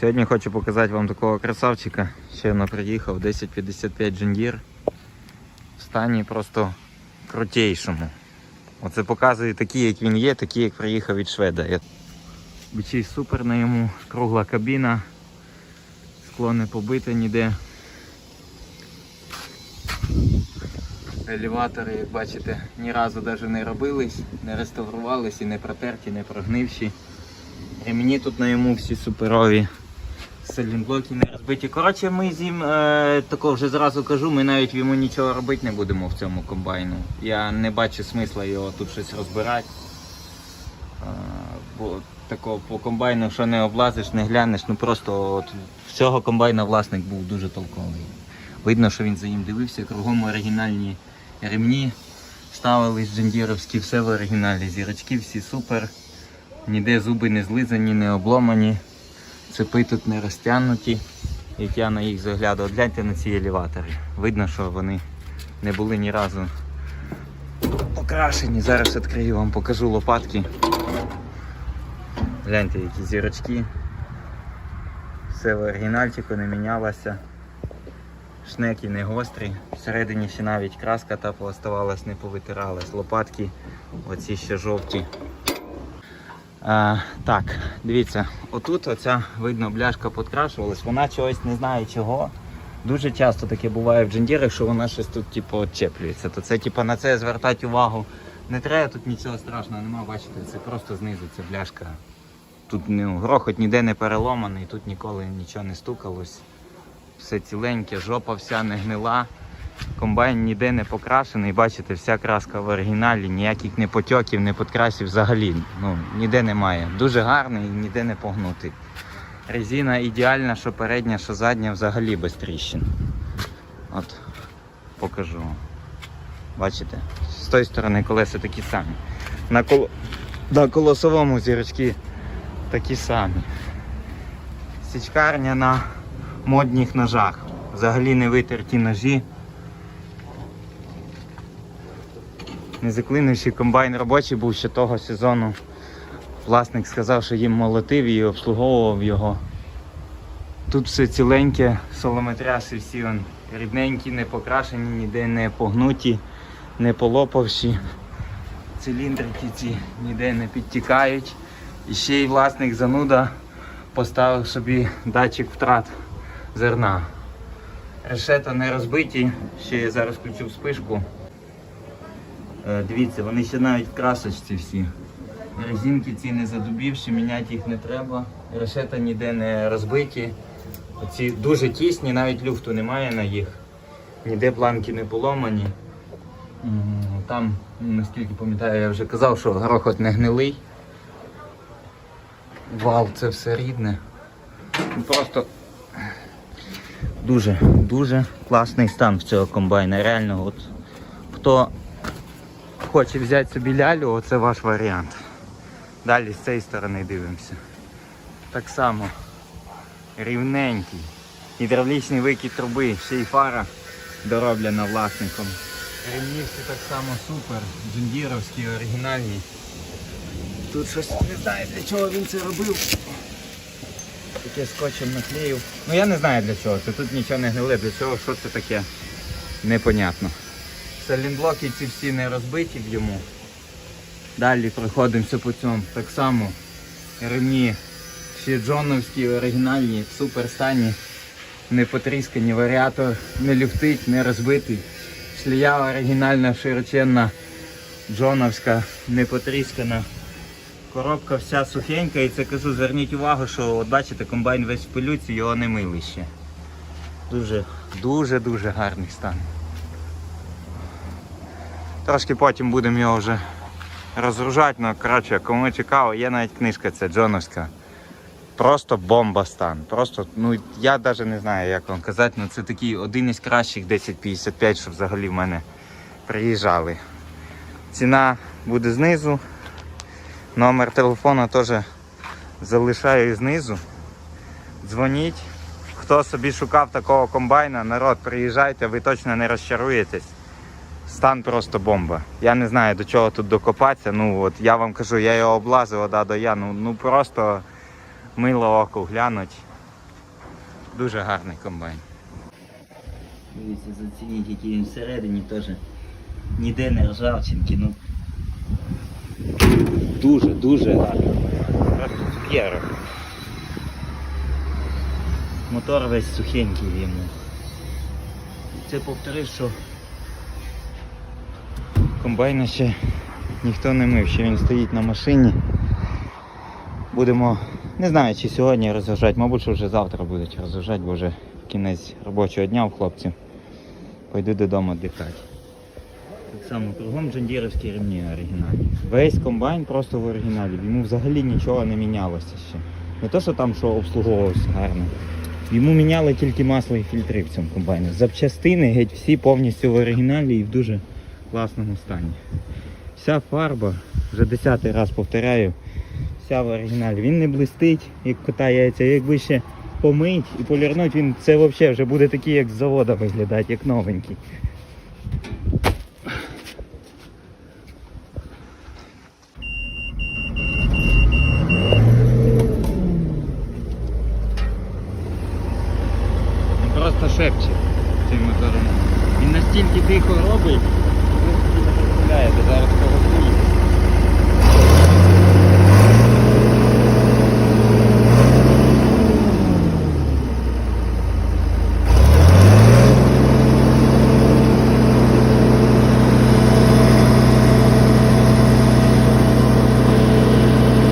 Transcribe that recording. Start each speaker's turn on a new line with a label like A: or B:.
A: Сьогодні хочу показати вам такого красавчика. Ще вона приїхав 1055 Джендір. В стані просто крутейшому. Оце показує такі, як він є, такі, як приїхав від шведа. Бичий супер на йому, кругла кабіна, скло не побите ніде. Елеватори, як бачите, ні разу навіть не робились, не реставрувались і не протерті, не прогнивші. Ремені тут на йому всі суперові. Селінблоки не розбиті. Коротше, ми з ним е, такого вже зразу кажу, ми навіть йому нічого робити не будемо в цьому комбайну. Я не бачу смисла його тут щось розбирати. Е, бо такого по комбайну, що не облазиш, не глянеш, ну просто от в цього комбайна власник був дуже толковий. Видно, що він за ним дивився, кругом оригінальні ремні. Ставились джендіровські, все в оригіналі. Зірочки всі супер. Ніде зуби не злизані, не обломані. Цепи тут не розтягнуті. Як я на їх заглядав, гляньте на ці елеватори. Видно, що вони не були ні разу покрашені. Зараз відкрию вам покажу лопатки. Гляньте, які зірочки. Все в оригінальчику не мінялося. Шнеки не гострі. Всередині ще навіть краска та пооставалась, не повитиралась. Лопатки оці ще жовті. А, так, дивіться, отут оця видно бляшка підкрашувалась, вона чогось не знає чого. Дуже часто таке буває в джендірах, що вона щось тут типу відчеплюється. То це типу на це звертати увагу не треба, тут нічого страшного немає, бачите, це просто знизу бляшка. Тут ну, грохот ніде не переломаний, тут ніколи нічого не стукалось. Все ціленьке, жопа вся не гнила. Комбайн ніде не покрашений, бачите, вся краска в оригіналі, ніяких не потьоків, не подкрасів взагалі. Ну, ніде немає. Дуже гарний і ніде не погнутий. Резина ідеальна, що передня, що задня, взагалі без тріщин. От, покажу вам. Бачите? З тої сторони колеса такі самі. На, кол... на колосовому зірочки такі самі. Січкарня на модних ножах. Взагалі не витерті ножі. Не заклинивши комбайн робочий був ще того сезону. Власник сказав, що їм молотив і обслуговував його. Тут все ціленьке, солометряси всі он, рідненькі, не покрашені, ніде не погнуті, не полопавші. Циліндрики ці ніде не підтікають. І ще й власник зануда поставив собі датчик втрат зерна. Решета не розбиті, ще я зараз включу вспишку. Е, Дивіться, вони ще навіть красочці всі. Резинки ці не задубівші, міняти їх не треба. Решета ніде не розбиті. Ці дуже тісні, навіть люфту немає на їх. Ніде планки не поломані. Там, наскільки пам'ятаю, я вже казав, що грохот не гнилий. Вал, це все рідне. Просто дуже, дуже класний стан в цього комбайна. Реально, от хто хоче взяти собі лялю, оце ваш варіант. Далі з цієї сторони дивимося. Так само рівненький. Гідравлічний викид труби, ще й фара дороблена власником. Ремні всі так само супер, джундіровські, оригінальні. Тут щось не знаю для чого він це робив. Таке скотчем наклеїв. Ну я не знаю для чого. Це тут нічого не гниле, для чого, що це таке, непонятно. Салінблоки ці всі не розбиті в йому. Далі проходимося по цьому. Так само ремні ще джоновські, оригінальні, в супер стані. Не потріскані, варіатор не люфтить, не розбитий. Шлія оригінальна, широченна, джоновська, не потріскана. Коробка вся сухенька і це кажу, зверніть увагу, що от бачите, комбайн весь в пилюці, його не мили ще. Дуже, дуже, дуже гарний стан. Трошки потім будемо його вже розгружати, ну коротше, кому цікаво, є навіть книжка ця Джоновська. Просто бомба стан. Просто, ну я навіть не знаю, як вам казати, ну це такий один із кращих 1055, що взагалі в мене приїжджали. Ціна буде знизу. Номер телефону теж залишаю знизу. Дзвоніть. Хто собі шукав такого комбайна, народ, приїжджайте, ви точно не розчаруєтесь. Стан просто бомба. Я не знаю до чого тут докопатися. Ну от я вам кажу, я його облазив ода до я. Ну, ну просто мило оку глянуть. Дуже гарний комбайн. Дивіться, зацініть, який він всередині теж ніде не ржавчинки, ну дуже, дуже гарний. П'єро. Мотор весь сухенький йому. Це повторив, що комбайна ще ніхто не мив, ще він стоїть на машині. Будемо, не знаю, чи сьогодні розважати, мабуть, що вже завтра будуть розважати, бо вже кінець робочого дня у хлопців. Пойду додому віддихати. Так само кругом джондіровські ремні оригінальні. Весь комбайн просто в оригіналі. Йому взагалі нічого не мінялося ще. Не то, що там що обслуговувався гарно. Йому міняли тільки масло і фільтри в цьому комбайні. Запчастини геть всі повністю в оригіналі і в дуже класному стані. Вся фарба, вже десятий раз повторяю, вся в оригіналі. Він не блистить, як кота яйця. Якби ще помить і полірнуть, він це взагалі вже буде такий, як з завода виглядати, як новенький. Просто шепче цим мотором. Він настільки тихо робить, ви зараз поготуєте.